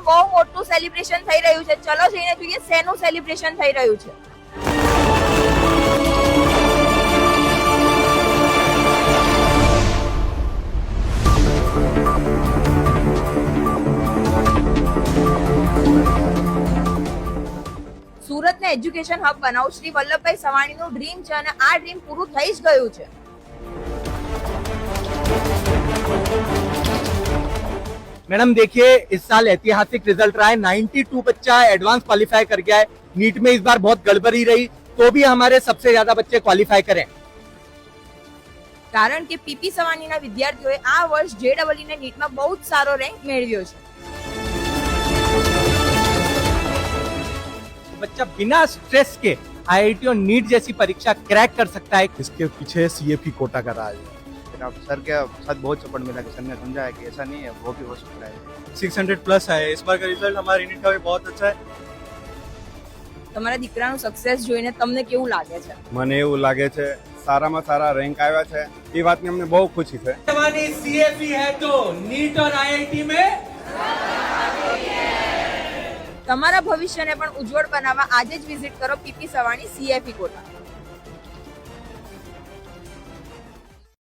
બહુ મોટું સેલિબ્રેશન થઈ રહ્યું છે. ચલો જઈને જોઈએ શેનું સેલિબ્રેશન થઈ રહ્યું છે. સુરતને એજ્યુકેશન હબ બનાવ. શ્રી વલ્લભભાઈ સવાણીનું ડ્રીમ છે અને આ ડ્રીમ પૂરું થઈ જ ગયું છે. मैडम देखिए इस साल ऐतिहासिक रिजल्ट रहा है 92 बच्चा एडवांस क्वालिफाई कर गया है नीट में इस बार बहुत गड़बड़ी रही तो भी हमारे सबसे ज्यादा बच्चे क्वालिफाई करें કારણ કે પીપી સવાણીના વિદ્યાર્થીઓએ આ વર્ષ જેડબલઈ ને નીટમાં બહુ જ સારો રેન્ક મેળવ્યો છે तो बच्चा बिना स्ट्रेस के आईआईटी और नीट जैसी परीक्षा क्रैक कर सकता है इसके पीछे सीएफई कोटा का राज है फिर अब सर के साथ बहुत सपोर्ट मिला कि सर ने समझाया कि ऐसा नहीं है वो भी हो सकता है 600 प्लस है इस बार का रिजल्ट हमारे यूनिट का भी बहुत अच्छा है તમારા દીકરાનું સક્સેસ જોઈને તમને કેવું લાગે છે મને એવું લાગે છે સારામાં સારા રેન્ક આવ્યા છે એ વાતની અમને બહુ ખુશી છે जवानी सीएफई है तो नीट और आईआईटी में તમારા ભવિષ્યને પણ ઉજ્જવળ બનાવવા આજે જ વિઝિટ કરો પીપી સવાણી સીએફઈ કોટા